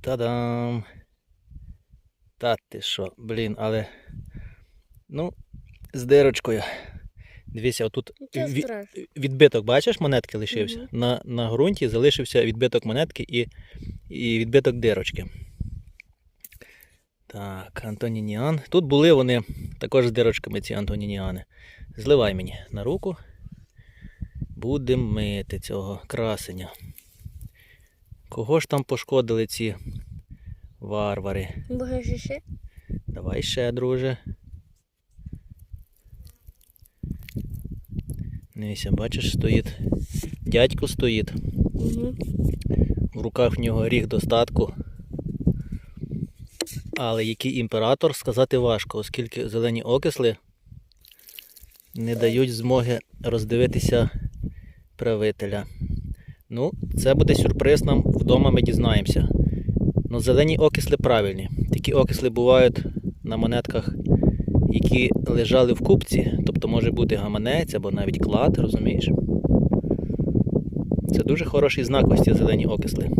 Та-дам! Та ти що, блін, але. Ну, з дирочкою. Дивіться, отут Нічого ві- страшного. відбиток, бачиш, монетки лишився. Мгм. На, на ґрунті залишився відбиток монетки і, і відбиток дирочки. Так, Антонініан. Тут були вони також з дирочками, ці Антонініани. Зливай мені на руку. Будемо мити цього красення. Кого ж там пошкодили ці варвари? Може ще ще? Давай ще, друже. Дивися, бачиш, стоїть. Дядько стоїть. Угу. В руках в нього ріг достатку. Але який імператор сказати важко, оскільки зелені окисли не дають змоги роздивитися правителя. Ну, це буде сюрприз нам вдома, ми дізнаємося. Ну, зелені окисли правильні. Такі окисли бувають на монетках, які лежали в купці, тобто може бути гаманець або навіть клад, розумієш? Це дуже хороший знак ось ці зелені окисли.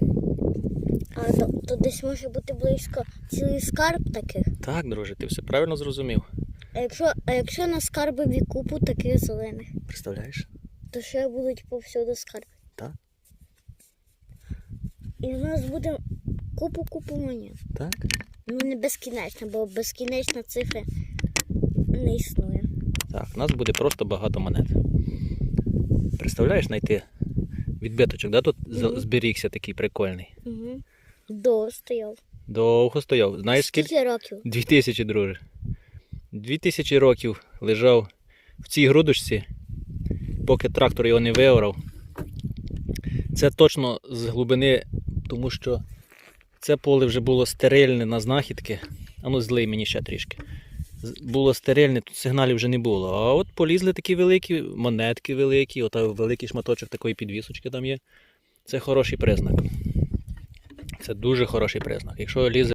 А то, то десь може бути близько цілий скарб таких. Так, друже, ти все правильно зрозумів. А якщо, а якщо на скарбові купу таких зелених, Представляєш? то ще будуть повсюди скарби. Так. І в нас буде купу-купу монет. Так. Ну не безкінечно, бо безкінечна цифра не існує. Так, у нас буде просто багато монет. Представляєш знайти відбиточок, да? Тут Мгм. зберігся такий прикольний. Угу. До стояв. Довго стояв. Знаєш скільки? Скільки років? Дві тисячі, друже. Дві тисячі років лежав в цій грудочці, поки трактор його не виорав. Це точно з глибини, тому що це поле вже було стерильне на знахідки. А ну злий мені ще трішки. Було стерильне, тут сигналів вже не було. А от полізли такі великі, монетки великі, от великий шматочок такої підвісочки там є. Це хороший признак. Це дуже хороший признак. Якщо лізе